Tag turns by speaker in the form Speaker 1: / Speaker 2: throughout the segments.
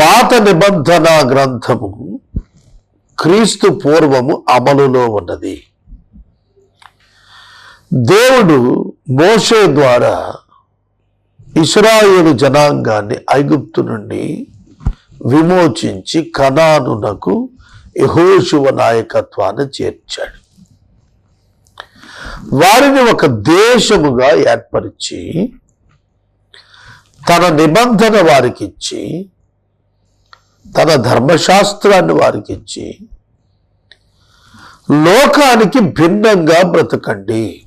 Speaker 1: పాత నిబంధన గ్రంథము క్రీస్తు పూర్వము అమలులో ఉన్నది. దేవుడు మోషే ద్వారా ఇస్రాయేలు జనాంగాన్ని ఐగుప్తు నుండి విమోచించి కణానునకు యహోశువ నాయకత్వాన్ని చేర్చాడు. వారిని ఒక దేశముగా ఏర్పరిచి తన నిబంధన వారికి ఇచ్చి తన ధర్మశాస్త్రాన్ని వారికి ఇచ్చి లోకానికి భిన్నంగా బ్రతకండి.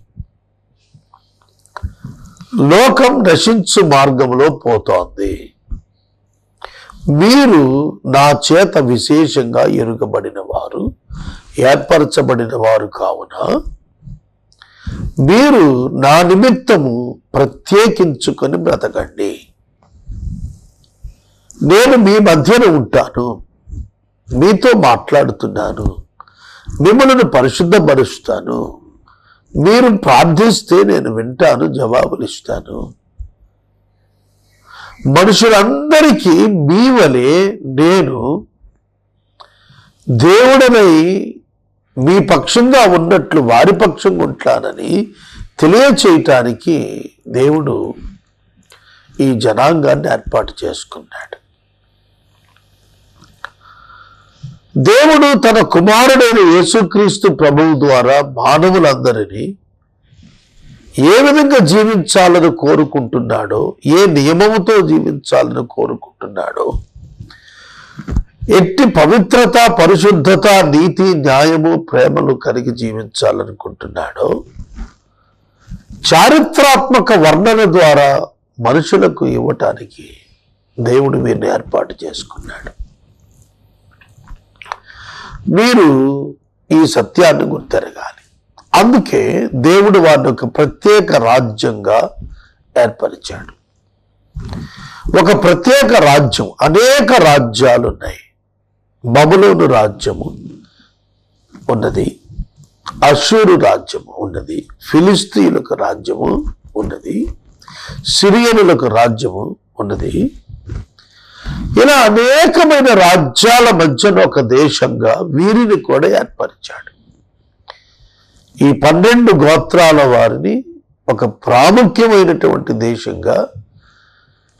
Speaker 1: లోకం నశించు మార్గంలో పోతోంది. మీరు నా చేత విశేషంగా ఎరుగబడిన వారు ఏర్పరచబడిన వారు కావున మీరు నా నిమిత్తము ప్రత్యేకించుకొని బ్రతకండి. నేను మీ మధ్యన ఉంటాను. మీతో మాట్లాడుతున్నాను. మిమ్మల్ని పరిశుద్ధపరుస్తాను. మీరు ప్రార్థిస్తే నేను వింటాను జవాబులు ఇస్తాను మనుషులందరికీ మీ వలె నేను దేవుడనై మీ పక్షంగా ఉన్నట్లు వారి పక్షంగా ఉంటానని తెలియచేయటానికి దేవుడు ఈ జనాంగాన్ని ఏర్పాటు చేసుకున్నాడు. దేవుడు తన కుమారుడైన యేసుక్రీస్తు ప్రభువు ద్వారా మానవులందరినీ ఏ విధంగా జీవించాలని కోరుకుంటున్నాడో ఏ నియమముతో జీవించాలని కోరుకుంటున్నాడో ఎట్టి పవిత్రత పరిశుద్ధత నీతి న్యాయము ప్రేమలు కలిగి జీవించాలనుకుంటున్నాడో చారిత్రాత్మక వర్ణన ద్వారా మనుషులకు ఇవ్వటానికి దేవుడు వీరిని ఏర్పాటు చేసుకున్నాడు. మీరు ఈ సత్యాన్ని గుర్తెరగాలి. అందుకే దేవుడు వారిని ఒక ప్రత్యేక రాజ్యంగా ఏర్పరిచాడు. ఒక ప్రత్యేక రాజ్యం అనేక రాజ్యాలు ఉన్నాయి బబులోను రాజ్యము ఉన్నది అశూరు రాజ్యము ఉన్నది ఫిలిస్తీన్లకు రాజ్యము ఉన్నది సిరియనులకు రాజ్యము ఉన్నది ఇలా అనేకమైన రాజ్యాల మధ్యన ఒక దేశంగా వీరిని కూడా ఏర్పరిచాడు. ఈ పన్నెండు గోత్రాల వారిని ఒక ప్రాముఖ్యమైనటువంటి దేశంగా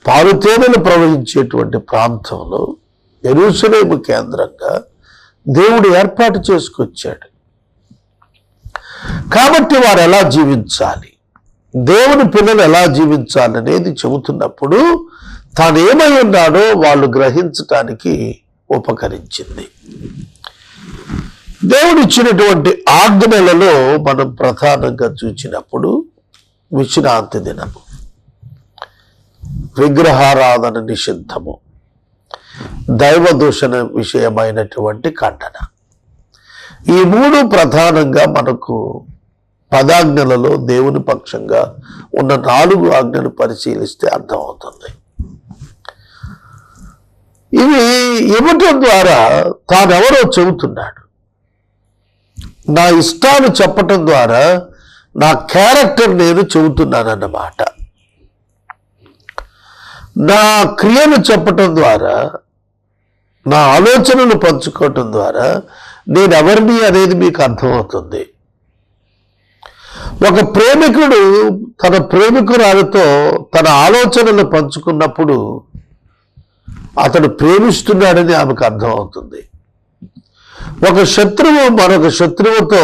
Speaker 1: పారుతేనలు ప్రవహించేటువంటి ప్రాంతంలో ఎరుసలేము కేంద్రంగా దేవుడు ఏర్పాటు చేసుకొచ్చాడు. కాబట్టి వారు ఎలా జీవించాలి? దేవుని పిల్లలు ఎలా జీవించాలనేది చెబుతున్నప్పుడు తాను ఏమై ఉన్నాడో వాళ్ళు గ్రహించటానికి ఉపకరించింది. దేవుడిచ్చినటువంటి ఆజ్ఞలలో మనం ప్రధానంగా చూచినప్పుడు విశ్రాంతి దినము విగ్రహారాధన నిషిద్ధము దైవ దూషణ విషయమైనటువంటి ఖండన. ఈ మూడు ప్రధానంగా మనకు పదాజ్ఞలలో దేవుని పక్షంగా ఉన్న నాలుగు ఆజ్ఞలు పరిశీలిస్తే అర్థమవుతుంది. ఇవి ఇవ్వటం ద్వారా? తానెవరో చెబుతున్నాడు. నా ఇష్టాలు చెప్పటం ద్వారా నా క్యారెక్టర్ నేను చెబుతున్నానన్నమాట. నా క్రియను చెప్పటం ద్వారా నా ఆలోచనను పంచుకోవటం ద్వారా నేను ఎవరిని అనేది మీకు అర్థమవుతుంది. ఒక ప్రేమికుడు తన ప్రేమికురాలతో తన ఆలోచనలు పంచుకున్నప్పుడు అతడు ప్రేమిస్తున్నాడని ఆమెకు అర్థమవుతుంది. ఒక శత్రువు మరొక శత్రువుతో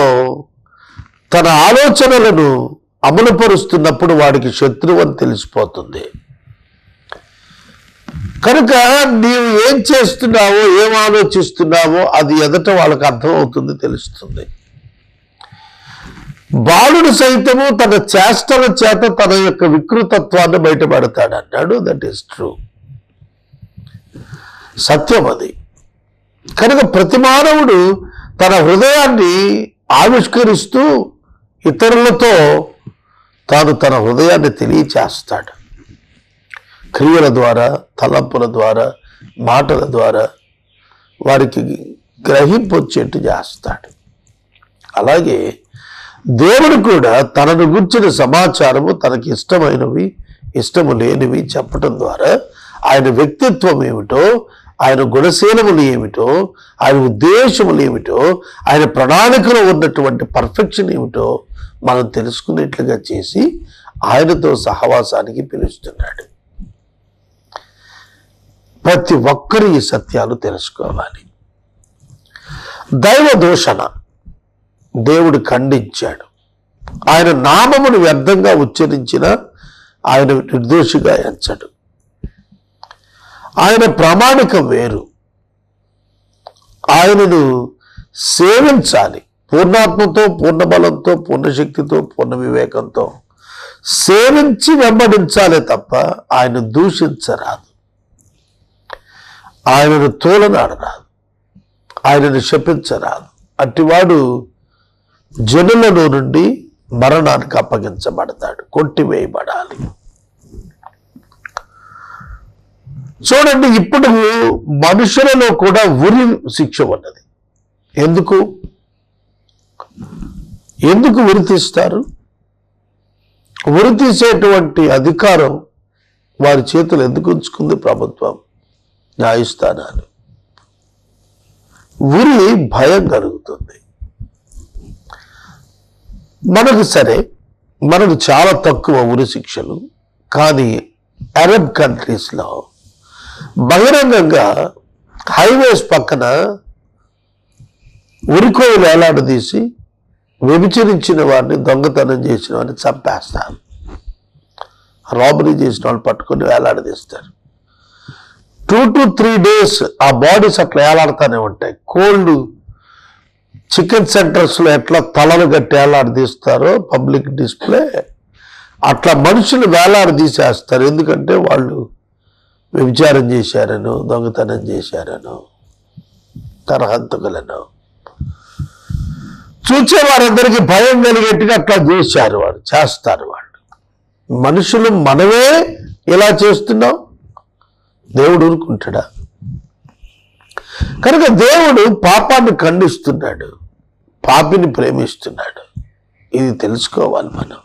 Speaker 1: తన ఆలోచనలను అమలుపరుస్తున్నప్పుడు వాడికి శత్రువు అని తెలిసిపోతుంది. కనుక నీవు ఏం చేస్తున్నావో ఏం ఆలోచిస్తున్నావో అది ఎదట వాళ్ళకి అర్థమవుతుంది తెలుస్తుంది. బాలుడు సైతము తన చేష్టల చేత తన యొక్క వికృతత్వాన్ని బయటపడతాడు. అన్నాడు దట్ ఈస్ ట్రూ సత్యం అది. కనుక ప్రతి మానవుడు తన హృదయాన్ని ఆవిష్కరిస్తూ ఇతరులతో తాను తన హృదయాన్ని తెలియచేస్తాడు. క్రియల ద్వారా తలంపుల ద్వారా మాటల ద్వారా వారికి గ్రహింపు వచ్చేట్టు చేస్తాడు. అలాగే దేవుడు కూడా తనను గుర్చిన సమాచారము తనకి ఇష్టమైనవి ఇష్టము లేనివి చెప్పటం ద్వారా ఆయన వ్యక్తిత్వం ఏమిటో ఆయన గుణశీలములు ఏమిటో ఆయన ఉద్దేశములు ఏమిటో ఆయన ప్రణాళికలో ఉన్నటువంటి పర్ఫెక్షన్ ఏమిటో మనం తెలుసుకునేట్లుగా చేసి ఆయనతో సహవాసానికి పిలుస్తున్నాడు. ప్రతి ఒక్కరు ఈ సత్యాలు తెలుసుకోవాలి. దైవ దూషణ దేవుడు ఖండించాడు. ఆయన నామమును వ్యర్థంగా ఉచ్చరించిన ఆయన నిర్దోషిగా ఎంచడు. ఆయన ప్రామాణికం వేరు. ఆయనను సేవించాలి. పూర్ణాత్మతో పూర్ణ బలంతో పూర్ణశక్తితో పూర్ణ వివేకంతో సేవించి వెంబడించాలి తప్ప ఆయన దూషించరాదు. ఆయనను తోలనాడరాదు. ఆయనను శపించరాదు. అట్టివాడు జనులను నుండి మరణానికి అప్పగించబడతాడు. కొట్టివేయబడాలి. చూడండి ఇప్పుడు మనుషులలో కూడా ఉరి శిక్ష ఉన్నది. ఎందుకు? ఎందుకు ఉరి తీస్తారు? ఉరి తీసేటువంటి అధికారం వారి చేతులు ఎందుకు ఉంచుకుంది ప్రభుత్వం? న్యాయస్థానాలు. ఉరి భయం కలుగుతుంది. మనకు సరే మనకు చాలా తక్కువ ఉరి శిక్షలు కానీ అరబ్ కంట్రీస్లో బహిరంగంగా హైవేస్ పక్కన ఉరికోలు వేలాడదీసి వ్యభిచరించిన వారిని దొంగతనం చేసిన వారిని చంపేస్తారు. రాబరీ చేసిన వాళ్ళు పట్టుకొని వేలాడదీస్తారు. టూ టు త్రీ డేస్ ఆ బాడీస్ అట్లా వేలాడుతూనే ఉంటాయి. కోల్డ్ చికెన్ సెంటర్స్లో ఎట్లా తలలు కట్టి వేలాడదీస్తారో పబ్లిక్ డిస్ప్లే అట్లా మనుషులు వేలాడదీసేస్తారు. ఎందుకంటే వాళ్ళు వ్యభిచారం చేశారను దొంగతనం చేశారను తరహంతకులను. చూసే వారందరికీ భయం కలిగేట్టుగా అట్లా చేశారు వాడు చేస్తారు వాళ్ళు మనుషులు మనమే ఇలా చేస్తున్నాం? దేవుడు ఊరుకుంటాడా? కనుక దేవుడు పాపాన్ని ఖండిస్తున్నాడు పాపిని ప్రేమిస్తున్నాడు. ఇది తెలుసుకోవాలి మనం.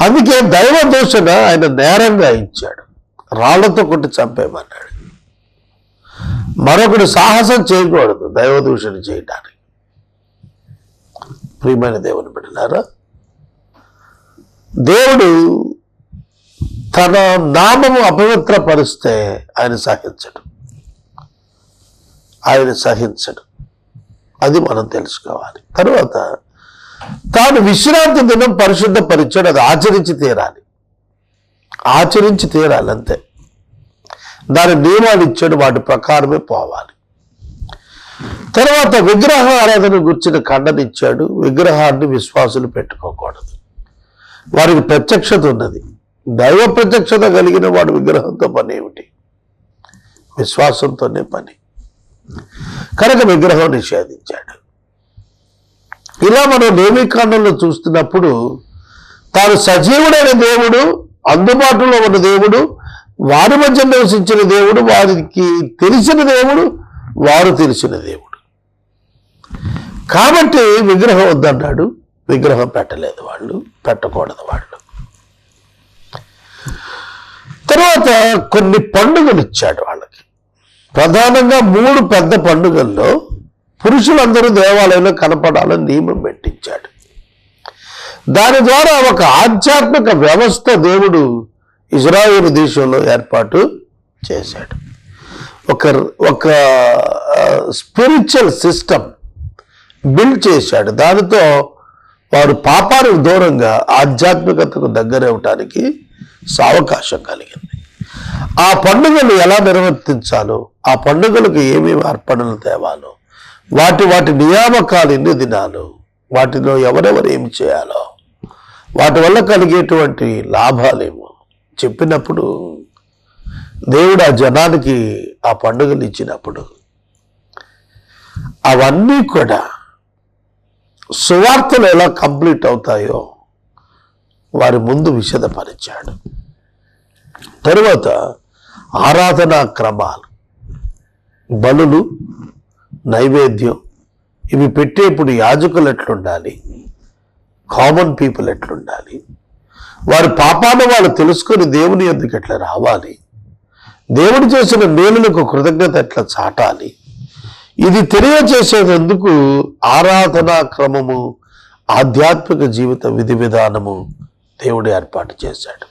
Speaker 1: అందుకే దైవ దోషణ ఆయన నేరంగా ఇచ్చాడు. రాళ్ళతో కొట్టి చంపేయమన్నాడు. మరొకడు సాహసం చేయకూడదు దైవదూషణ చేయడానికి ప్రియమైన దేవుని బిడ్డలారా దేవుడు తన నామము అపవిత్రపరిస్తే ఆయన సహించడు. ఆయన సహించడు. అది మనం తెలుసుకోవాలి. తర్వాత తాను విశ్రాంతి దినం పరిశుద్ధపరిచాడు అది ఆచరించి తీరాలి. ఆచరించి తీరాలి అంతే. దాని నియమాలు ఇచ్చాడు వాటి ప్రకారమే పోవాలి. తర్వాత విగ్రహ ఆరాధన గుర్చిన ఖండనిచ్చాడు. విగ్రహాన్ని విశ్వాసులు పెట్టుకోకూడదు. వారికి ప్రత్యక్షత ఉన్నది. దైవ ప్రత్యక్షత కలిగిన వాడు విగ్రహంతో పని ఏమిటి? విశ్వాసంతోనే పని. కనుక విగ్రహం నిషేధించాడు. ఇలా మనం నేమికాండంలో చూస్తున్నప్పుడు తాను సజీవుడైన దేవుడు అందుబాటులో ఉన్న దేవుడు వారి మధ్య నివసించిన దేవుడు వారికి తెలిసిన దేవుడు వారు తెలిసిన దేవుడు. కాబట్టి విగ్రహం వద్దన్నాడు విగ్రహం పెట్టలేదు వాళ్ళు పెట్టకూడదు వాళ్ళు. తర్వాత కొన్ని పండుగలు ఇచ్చాడు వాళ్ళకి. ప్రధానంగా మూడు పెద్ద పండుగల్లో పురుషులందరూ దేవాలయంలో కనపడాలని నియమం పెట్టించాడు. దాని ద్వారా ఒక ఆధ్యాత్మిక వ్యవస్థ దేవుడు ఇజ్రాయేల్ దేశంలో ఏర్పాటు చేశాడు. ఒక ఒక స్పిరిచువల్ సిస్టమ్ బిల్డ్ చేశాడు. దానితో వారు పాపానికి దూరంగా ఆధ్యాత్మికతకు దగ్గర అవటానికి సావకాశం కలిగింది. ఆ పండుగలు ఎలా నిర్వర్తించాలో ఆ పండుగలకు ఏమేమి అర్పణలు తేవాలో వాటి వాటి నియామకాలు ఎన్ని దినాలు వాటిలో ఎవరెవరు ఏమి చేయాలో వాటి వల్ల కలిగేటువంటి లాభాలేమో. చెప్పినప్పుడు దేవుడు ఆ జనానికి ఆ పండుగలు ఇచ్చినప్పుడు అవన్నీ కూడా సువార్తలు ఎలా కంప్లీట్ అవుతాయో వారి ముందు విషదపరిచాడు తరువాత ఆరాధనా క్రమాలు బలులు నైవేద్యం ఇవి పెట్టేప్పుడు యాజకులు ఎట్లుండాలి? Common people ఎట్లుండాలి? వారి పాపాన్ని వాళ్ళు తెలుసుకొని దేవుని ఎందుకు ఎట్లా రావాలి? దేవుడు చేసిన మేలులకు కృతజ్ఞత ఎట్లా చాటాలి? ఇది తెలియచేసేందుకు ఆరాధనా క్రమము ఆధ్యాత్మిక జీవిత విధి విధానము దేవుడు ఏర్పాటు చేశాడు.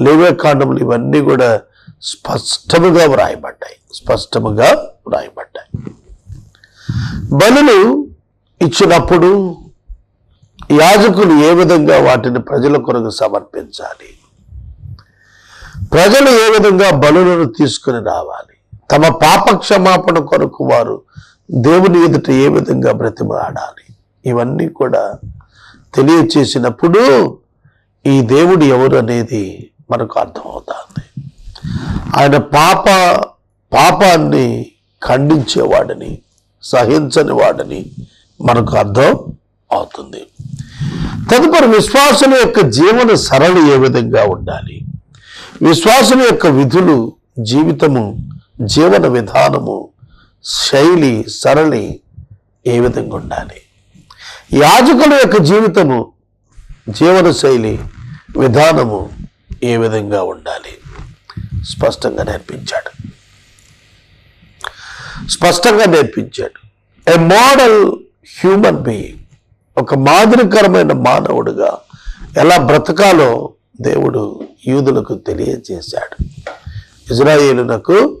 Speaker 1: లేవే కాండములు ఇవన్నీ కూడా స్పష్టముగా వ్రాయబడ్డాయి. స్పష్టముగా వ్రాయబడ్డాయి. బలులు ఇచ్చినప్పుడు యాజకులు ఏ విధంగా వాటిని ప్రజల కొరకు సమర్పించాలి? ప్రజలు ఏ విధంగా బలులను తీసుకుని రావాలి? తమ పాప క్షమాపణ కొరకు వారు దేవుని ఎదుట ఏ విధంగా బ్రతిమలాడాలి? ఇవన్నీ కూడా తెలియచేసినప్పుడు ఈ దేవుడు ఎవరు అనేది మనకు అర్థమవుతుంది. ఆయన పాప పాపాన్ని ఖండించేవాడని సహించని వాడని మనకు అర్థం అవుతుంది. తదుపరి విశ్వాసుల యొక్క జీవన సరళి ఏ విధంగా ఉండాలి? విశ్వాసుల యొక్క విధులు జీవితము జీవన విధానము శైలి సరళి ఏ విధంగా ఉండాలి? యాజకుల యొక్క జీవితము జీవన శైలి విధానము ఏ విధంగా ఉండాలి? స్పష్టంగా నేర్పించాడు. స్పష్టంగా నేర్పించాడు. ఎ మోడల్ హ్యూమన్ బీయింగ్ ఒక మాదిరికరమైన మానవుడుగా ఎలా బ్రతకాలో దేవుడు యూదులకు తెలియజేశాడు. ఇజ్రాయేలునకు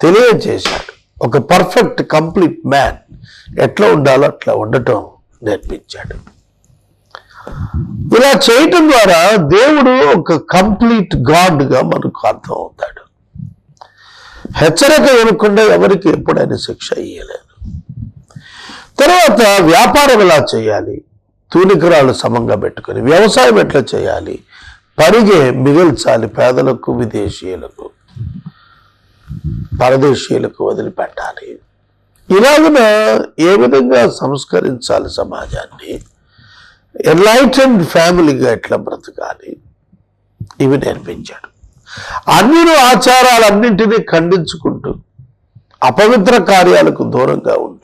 Speaker 1: తెలియజేశాడు. ఒక పర్ఫెక్ట్ కంప్లీట్ మ్యాన్ ఎట్లా ఉండాలో అట్లా ఉండటం నేర్పించాడు. ఇలా చేయటం ద్వారా దేవుడు ఒక కంప్లీట్ గాడ్గా మనకు అర్థం అవుతాడు హెచ్చరిక ఇవ్వకుండా ఎవరికి ఎప్పుడైనా శిక్ష ఇయ్యలేదు. తర్వాత వ్యాపారం ఎలా చేయాలి? తూనికరాలు సమంగా పెట్టుకొని వ్యవసాయం ఎట్లా చేయాలి? పరిగే మిగిల్చాలి పేదలకు విదేశీయులకు పరదేశీయులకు వదిలిపెట్టాలి. ఇలాగున ఏ విధంగా సంస్కరించాలి సమాజాన్ని? ఎన్లైటెడ్ ఫ్యామిలీగా ఎట్లా బ్రతకాలి? ఇవి నేర్పించాడు. అన్ని ఆచారాలన్నింటినీ ఖండించుకుంటూ అపవిత్ర కార్యాలకు దూరంగా ఉంటూ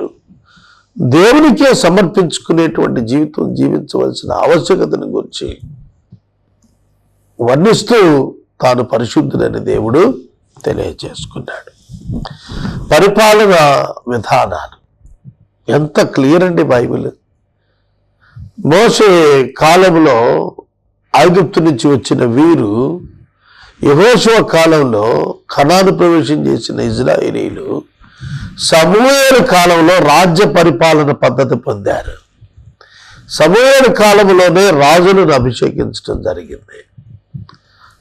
Speaker 1: దేవునికే సమర్పించుకునేటువంటి జీవితం జీవించవలసిన ఆవశ్యకతను గురించి వర్ణిస్తూ తాను పరిశుద్ధుడని దేవుడు తెలియజేసుకున్నాడు. పరిపాలన విధానాలు ఎంత క్లియర్ అండి బైబిల్? మోసే కాలంలో ఐగుప్తు నుంచి వచ్చిన వీరు యహోశివ కాలంలో కణాను ప్రవేశం చేసిన ఇజ్రాయేలీలు సమూహేలు కాలంలో రాజ్య పరిపాలన పద్ధతి పొందారు. సమూహేలు కాలంలోనే రాజులను అభిషేకించడం జరిగింది.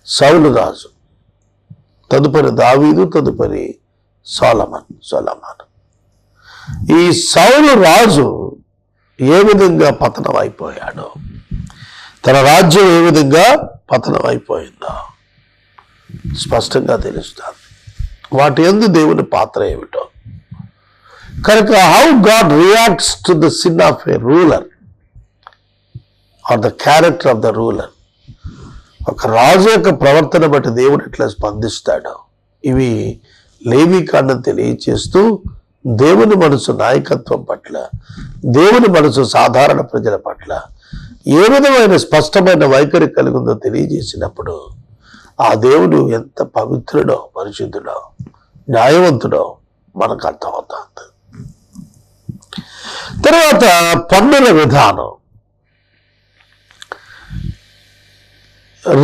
Speaker 1: సౌలు రాజు తదుపరి దావీదు తదుపరి సోలమన్ సోలమన్. ఈ సౌలు రాజు ఏ విధంగా పతనం అయిపోయాడో తన రాజ్యం ఏ విధంగా పతనం అయిపోయిందో స్పష్టంగా తెలుస్తుంది వాటి ఎందు దేవుని పాత్ర ఏమిటో కనుక how God reacts to the sin of a ruler or the character of the ruler ఒక రాజు యొక్క ప్రవర్తన బట్టి దేవుడు ఎట్లా స్పందిస్తాడో. ఇవి లేవికాండం తెలియచేస్తూ దేవుని మనసు నాయకత్వం పట్ల దేవుని మనసు సాధారణ ప్రజల పట్ల ఏ విధమైన స్పష్టమైన వైఖరి కలిగిందో తెలియజేసినప్పుడు ఆ దేవుడు ఎంత పవిత్రుడో పరిశుద్ధుడో న్యాయవంతుడో మనకు అర్థమవుతుంది. తర్వాత పన్నుల విధానం.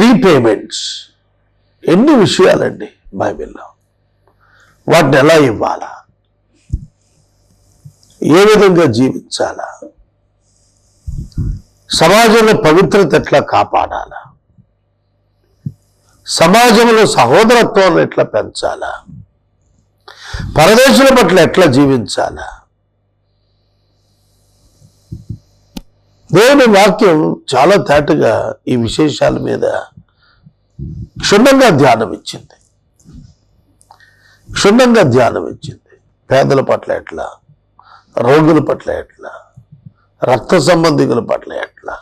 Speaker 1: రీపేమెంట్స్. ఎన్ని విషయాలండి బైబిల్లో? వాటిని ఎలా ఇవ్వాలా? ఏ విధంగా జీవించాలా? సమాజంలో పవిత్రత ఎట్లా కాపాడాలా? సమాజంలో సహోదరత్వాన్ని ఎట్లా పెంచాలా? పరదేశుల పట్ల ఎట్లా జీవించాలా? దేవుని వాక్యం చాలా తేటగా ఈ విశేషాల మీద క్షుణ్ణంగా ధ్యానం ఇచ్చింది. క్షుణ్ణంగా ధ్యానం ఇచ్చింది. పేదల పట్ల ఎట్లా? రోగుల పట్ల ఎట్లా? రక్త సంబంధికుల పట్ల ఎట్లా?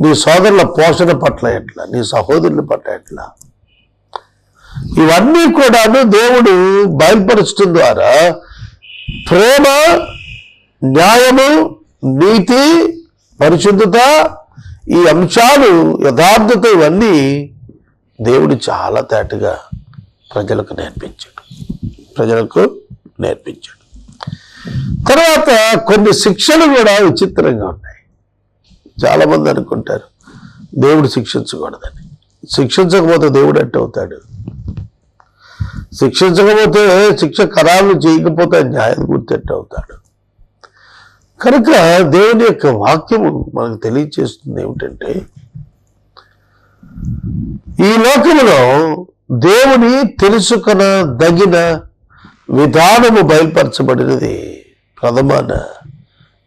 Speaker 1: నీ సోదరుల పోషణ పట్ల ఎట్లా? నీ సహోదరుల పట్ల ఎట్లా? ఇవన్నీ కూడాను దేవుడు బయలుపరచడం ద్వారా ప్రేమ న్యాయము నీతి పరిశుద్ధత ఈ అంశాలు యథార్థత ఇవన్నీ దేవుడు చాలా తేటగా ప్రజలకు నేర్పించాడు. ప్రజలకు నేర్పించాడు. తర్వాత కొన్ని శిక్షలు కూడా విచిత్రంగా ఉన్నాయి. చాలామంది అనుకుంటారు దేవుడు శిక్షించకూడదని. శిక్షించకపోతే దేవుడు ఎట్ట అవుతాడు? శిక్షించకపోతే శిక్ష ఖరాలు చేయకపోతే న్యాయం గుర్తు ఎట్ట అవుతాడు? కనుక దేవుని యొక్క వాక్యము మనకు తెలియచేస్తుంది ఏమిటంటే ఈ లోకంలో దేవుని తెలుసుకున్న దగిన విధానము బయలుపరచబడినది ప్రథమాన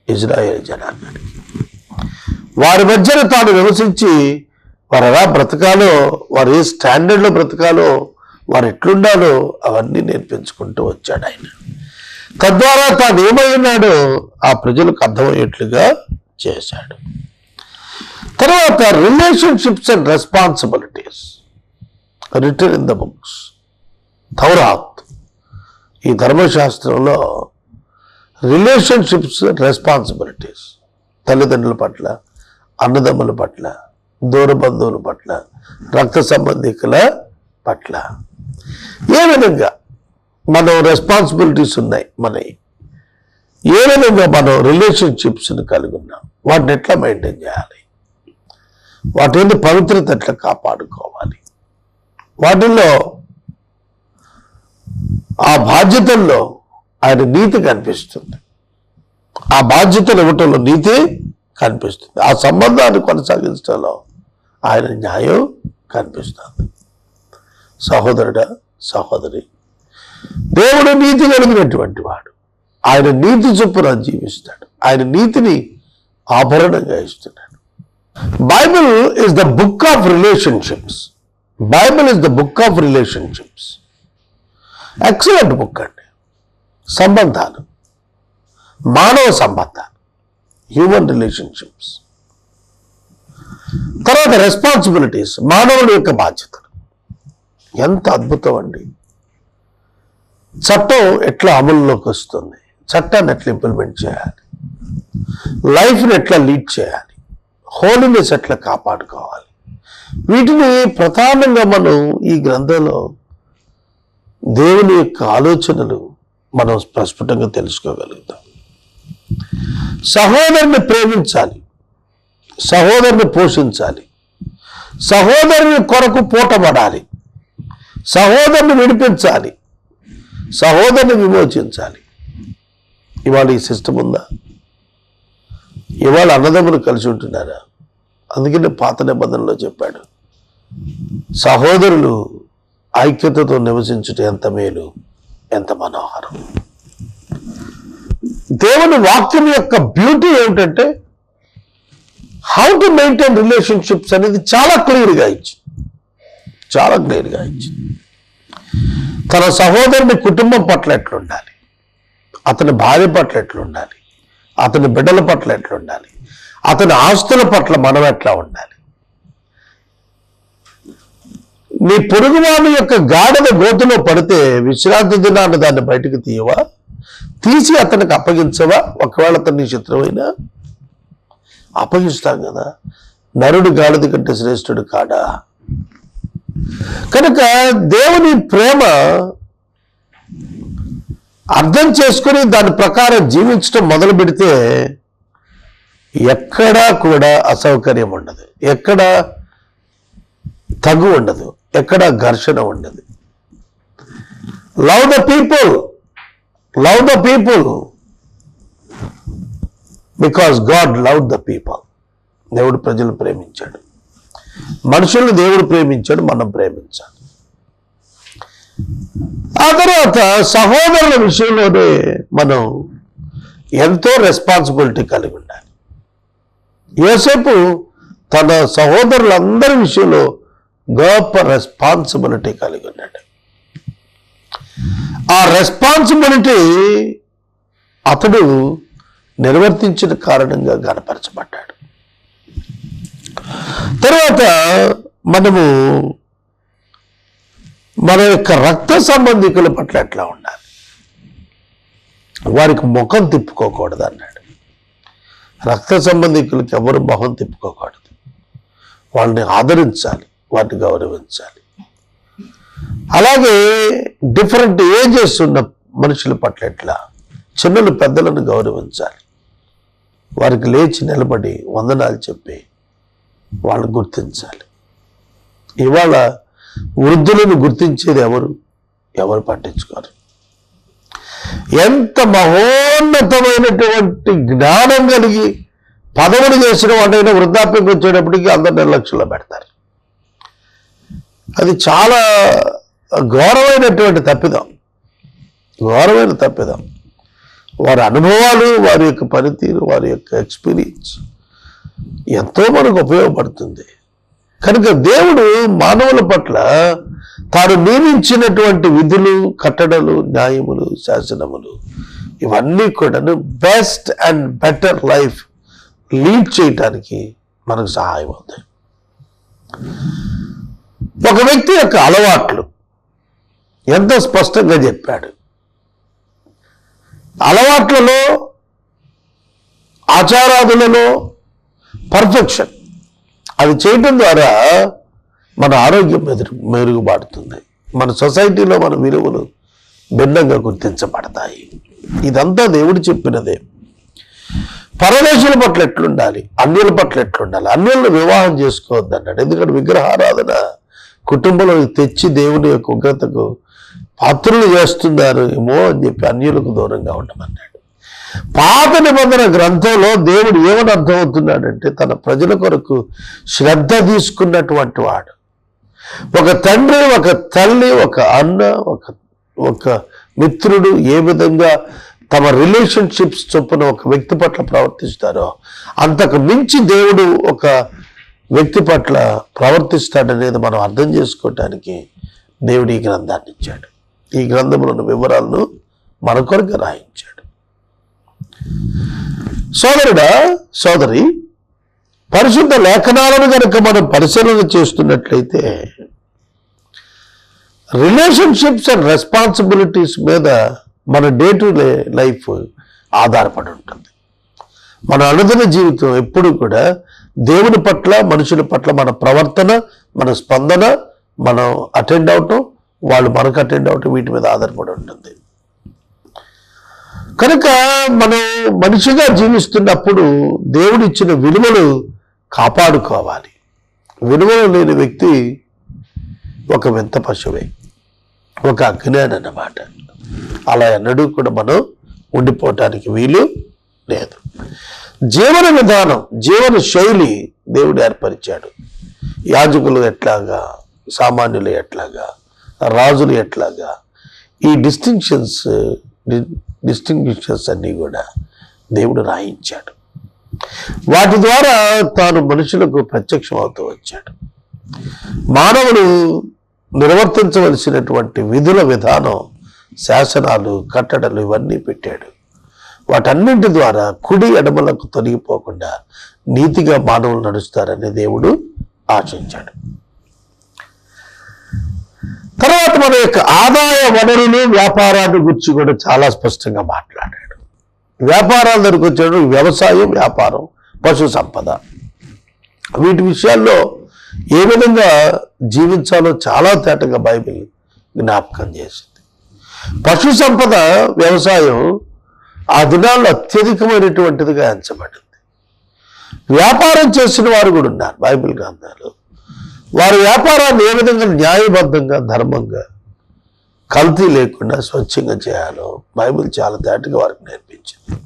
Speaker 1: ఇజ్రాయేల్ జనాంగానికి వారి మధ్యన తాను నివసించి వారు ఎలా బ్రతకాలో వారు ఏ స్టాండర్డ్లో బ్రతకాలో వారు ఎట్లుండాలో అవన్నీ నేర్పించుకుంటూ వచ్చాడు ఆయన. తద్వారా తాను ఏమై ఉన్నాడో ఆ ప్రజలకు అర్థమయ్యేట్లుగా చేశాడు. తర్వాత relationships and responsibilities return in the books థౌరాత్ ఈ ధర్మశాస్త్రంలో రిలేషన్షిప్స్ రెస్పాన్సిబిలిటీస్ తల్లిదండ్రుల పట్ల అన్నదమ్ముల పట్ల దూర బంధువుల పట్ల రక్త సంబంధికుల పట్ల. ఏ విధంగా? మనం రెస్పాన్సిబిలిటీస్ ఉన్నాయి మనవి. ఏ విధంగా మనం రిలేషన్షిప్స్ని కలిగి ఉన్నాం? వాటిని ఎట్లా మెయింటైన్ చేయాలి? వాటి పవిత్రత ఎట్లా కాపాడుకోవాలి? వాటిల్లో ఆ బాధ్యతల్లో ఆయన నీతి కనిపిస్తుంది. ఆ బాధ్యతలు ఇవ్వటంలో నీతి కనిపిస్తుంది. ఆ సంబంధాన్ని కొనసాగించడంలో ఆయన న్యాయం కనిపిస్తుంది. సహోదరుడ సహోదరి దేవుడు నీతి కలిగినటువంటి వాడు. ఆయన నీతి చొప్పున జీవిస్తాడు. ఆయన నీతిని ఆభరణంగా ఇస్తున్నాడు. Bible is the book of relationships Bible is the book of relationships excellent book అండి. సంబంధాలు. మానవ సంబంధాలు. హ్యూమన్ రిలేషన్షిప్స్ తర్వాత రెస్పాన్సిబిలిటీస్ మానవుడి యొక్క బాధ్యతలు. ఎంత అద్భుతం అండి. చట్టం ఎట్లా అమల్లోకి వస్తుంది? చట్టాన్ని ఎట్లా ఇంప్లిమెంట్ చేయాలి? లైఫ్ని ఎట్లా లీడ్ చేయాలి? హోలీనెస్ ఎట్లా కాపాడుకోవాలి? వీటిని ప్రధానంగా మనం ఈ గ్రంథంలో దేవుని యొక్క ఆలోచనలు మనం ప్రస్ఫుటంగా తెలుసుకోగలుగుతాం. సహోదరుని ప్రేమించాలి. సహోదరుని పోషించాలి. సహోదరుని కొరకు పూటపడాలి. సహోదరుని విడిపించాలి. సహోదరుని విమోచించాలి. ఇవాళ ఈ సిస్టమ్ ఉందా? ఇవాళ అన్నదమ్ములు కలిసి ఉంటున్నారా? అందుకనే పాత నిబంధనలో చెప్పాడు. సహోదరులు ఐక్యతతో నివసించుట ఎంత మేలు ఎంత మనోహరం. దేవుని వాక్యం యొక్క బ్యూటీ ఏమిటంటే హౌ టు మెయింటైన్ రిలేషన్షిప్స్ అనేది చాలా క్లియర్గా ఇచ్చింది. చాలా క్లియర్గా ఇచ్చింది. తన సహోదరుని కుటుంబం పట్ల ఎట్లుండాలి? అతని భార్య పట్ల ఎట్లుండాలి? అతని బిడ్డల పట్ల ఎట్లుండాలి? అతని ఆస్తుల పట్ల మనం ఎట్లా ఉండాలి? నీ పొరుగువాని యొక్క గాఢద గోతులో పడితే విశ్రాంతి దినాన్ని దాన్ని బయటకు తీయవా? తీసి అతనికి అప్పగించవా? ఒకవేళ అతన్ని నీ శత్రువైనా? అప్పగిస్తాం కదా. నరుడు గాడిద కంటే శ్రేష్ఠుడు కాడా? కనుక దేవుని ప్రేమ అర్థం చేసుకుని దాని ప్రకారం జీవించడం మొదలు పెడితే ఎక్కడా కూడా అసౌకర్యం ఉండదు. ఎక్కడ తగు ఉండదు. ఎక్కడ ఘర్షణ ఉండదు. Love the people love the people because God love the people. దేవుడు ప్రజలు ప్రేమించాడు. మనుషుల్ని దేవుడు ప్రేమించాడు మనం ప్రేమించాలి. ఆ తర్వాత సహోదరుల విషయంలోనే మనం ఎంతో రెస్పాన్సిబిలిటీ కలిగి ఉండాలి. యోసేపు తన సహోదరులందరి విషయంలో గొప్ప రెస్పాన్సిబిలిటీ కలిగి ఉన్నాడు. ఆ రెస్పాన్సిబిలిటీ అతడు నిర్వర్తించిన కారణంగా గనపరచబడ్డాడు. తర్వాత మనము మన యొక్క రక్త సంబంధికుల పట్ల ఎట్లా ఉండాలి? వారికి ముఖం తిప్పుకోకూడదు అన్నాడు. రక్త సంబంధికులకి ఎవరు మొహం తిప్పుకోకూడదు. వాళ్ళని ఆదరించాలి వాటిని గౌరవించాలి. అలాగే డిఫరెంట్ ఏజెస్ ఉన్న మనుషుల పట్ల ఎట్లా? చిన్నలు పెద్దలను గౌరవించాలి. వారికి లేచి నిలబడి వందనాలు చెప్పి వాళ్ళు గుర్తించాలి. ఇవాళ వృద్ధులను గుర్తించేది ఎవరు? ఎవరు పట్టించుకోరు. ఎంత మహోన్నతమైనటువంటి జ్ఞానం కలిగి పదవులు చేసిన వాటైనా వృద్ధాప్యంకి వచ్చేటప్పటికి అందరు నిర్లక్ష్యంలో పెడతారు. అది చాలా ఘోరమైనటువంటి తప్పిదం. ఘోరమైన తప్పిదం. వారి అనుభవాలు వారి యొక్క పనితీరు వారి యొక్క ఎక్స్పీరియన్స్. ఎంతో మనకు ఉపయోగపడుతుంది. కనుక దేవుడు మానవుల పట్ల తాను నియమించినటువంటి విధులు కట్టడలు న్యాయములు శాసనములు ఇవన్నీ కూడాను best and better life lead చేయటానికి మనకు సహాయం అవుతాయి. ఒక వ్యక్తి యొక్క అలవాట్లు ఎంతో స్పష్టంగా చెప్పాడు. అలవాట్లలో ఆచారాదులలో పర్ఫెక్షన్. అది చేయటం ద్వారా మన ఆరోగ్యం మెరుగు మెరుగుపడుతుంది. మన సొసైటీలో మన విలువలు భిన్నంగా గుర్తించబడతాయి. ఇదంతా దేవుడు చెప్పినదే. పరదేశుల పట్ల ఎట్లుండాలి? అన్యుల పట్ల ఎట్లుండాలి? అన్యులను వివాహం చేసుకోవద్దు అన్నాడు ఎందుకంటే విగ్రహారాధన కుటుంబంలో తెచ్చి దేవుని యొక్క ఉగ్రతకు పాత్రలు చేస్తున్నారు ఏమో అని చెప్పి అన్యులకు దూరంగా ఉండమన్నాడు పాత నిబంధన గ్రంథంలో దేవుడు ఏమని అర్థమవుతున్నాడంటే తన ప్రజల కొరకు శ్రద్ధ తీసుకున్నటువంటి వాడు. ఒక తండ్రి ఒక తల్లి ఒక అన్న ఒక ఒక మిత్రుడు ఏ విధంగా తమ రిలేషన్షిప్స్ చొప్పున ఒక వ్యక్తి పట్ల ప్రవర్తిస్తారో అంతకు మించి దేవుడు ఒక వ్యక్తి పట్ల ప్రవర్తిస్తాడనేది మనం అర్థం చేసుకోవటానికి దేవుడు ఈ గ్రంథాన్ని ఇచ్చాడు. ఈ గ్రంథంలోని వివరాలను మన కొరకు రాయించాడు. సోదరుడా సోదరి పరిశుద్ధ లేఖనాలను కనుక మనం పరిశీలన చేస్తున్నట్లయితే రిలేషన్షిప్స్ అండ్ రెస్పాన్సిబిలిటీస్ మీద మన డే టు డే లైఫ్ ఆధారపడి ఉంటుంది. మన అనుదిన జీవితం ఎప్పుడు కూడా దేవుని పట్ల మనుషుల పట్ల మన ప్రవర్తన మన స్పందన మనం అటెండ్ అవటం వాళ్ళు మనకు అటెండ్ అవటం వీటి మీద ఆధారపడి ఉంటుంది. కనుక మనం మనిషిగా జీవిస్తున్నప్పుడు దేవుడిచ్చిన విలువలు కాపాడుకోవాలి. విలువలు లేని వ్యక్తి ఒక వింత పశువే ఒక అజ్ఞాని అన్నమాట. అలా ఎన్నడూ కూడా మనం ఉండిపోవటానికి వీలు లేదు. జీవన విధానం జీవన శైలి దేవుడు ఏర్పరిచాడు. యాజకులు ఎట్లాగా సామాన్యులు ఎట్లాగా రాజులు ఎట్లాగా ఈ డిస్టింక్షన్స్ డిస్టింగ్విషన్స్ అన్నీ కూడా దేవుడు రాయించాడు. వాటి ద్వారా తాను మనుషులకు ప్రత్యక్షం అవుతూ వచ్చాడు. మానవుడు నిర్వర్తించవలసినటువంటి విధుల విధానం శాసనాలు కట్టడలు ఇవన్నీ పెట్టాడు. వాటన్నింటి ద్వారా కుడి ఎడమలకు తొలగిపోకుండా నీతిగా మానవులు నడుస్తారని దేవుడు ఆశించాడు. తర్వాత మన యొక్క ఆదాయ వనరులు వ్యాపారాన్ని గురించి కూడా చాలా స్పష్టంగా మాట్లాడాడు. వ్యాపారాల దగ్గరకు వచ్చాడు వ్యవసాయం వ్యాపారం పశు సంపద. వీటి విషయాల్లో ఏ విధంగా జీవించాలో చాలా తేటగా బైబిల్ జ్ఞాపకం చేసింది. పశు సంపద వ్యవసాయం ఆ దినాల్లో అత్యధికమైనటువంటిదిగా ఎంచబడింది. వ్యాపారం చేసిన వారు కూడా ఉన్నారు బైబిల్ గ్రంథాలు. వారి వ్యాపారాన్ని ఏ విధంగా న్యాయబద్ధంగా ధర్మంగా కల్తీ లేకుండా స్వచ్ఛంగా చేయాలో బైబిల్ చాలా దాటిగా వారికి నేర్పించింది.